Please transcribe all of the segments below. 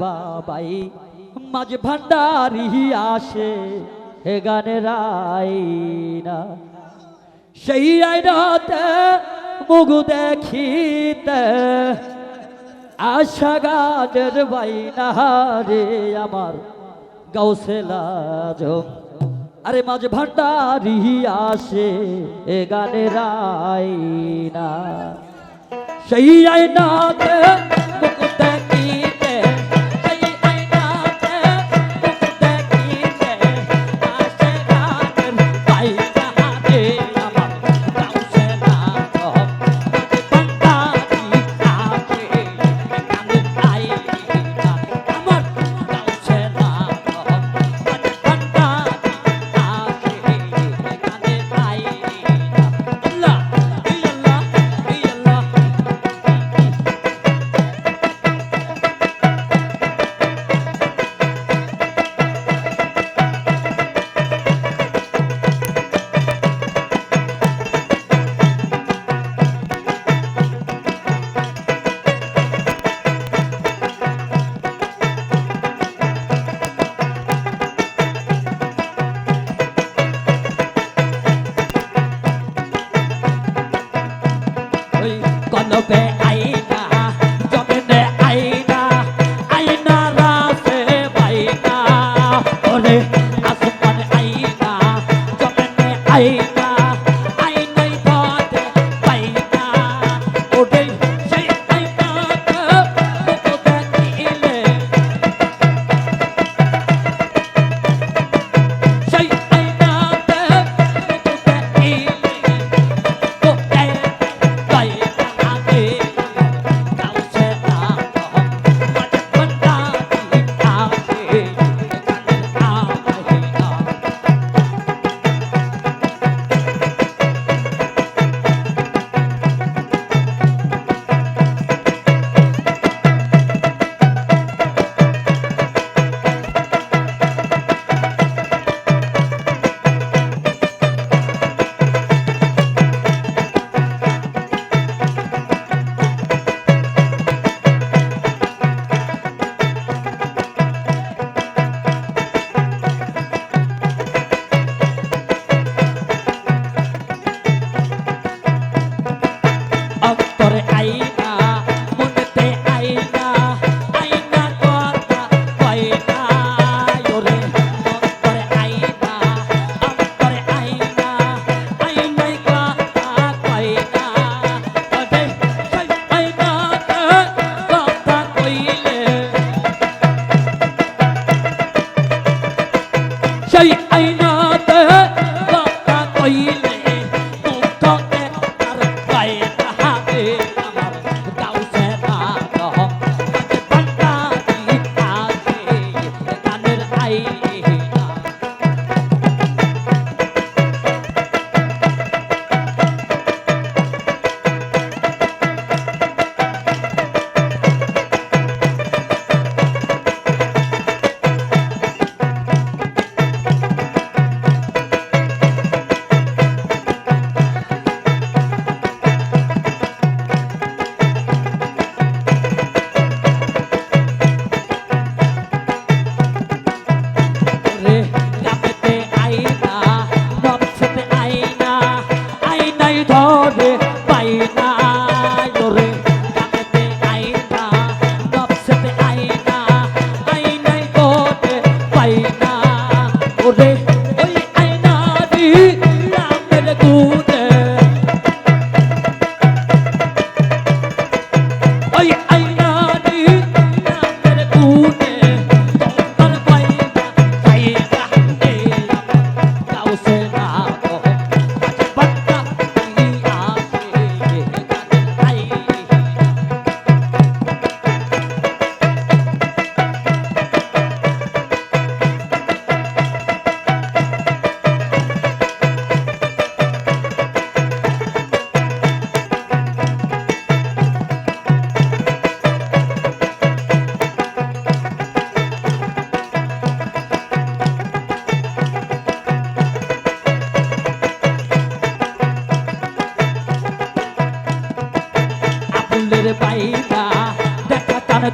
বাবাই, মাঝ ভান্ডারি আসে, হে গানের আইনা সেই আইনাতে মুখ দেখিতে আশা গানের বাইনা রে আমার গাউসেলা আরে মাঝ ভান্ডারি আসে এ গানের আইনা সেই আইনাতে হতে আইনা জমিনে আইনা আইনা রাসে বাইনা। ওরে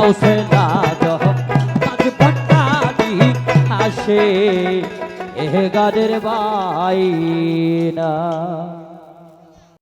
हौसला दो आज पट्टा दी हाशे ए गादर बाई ना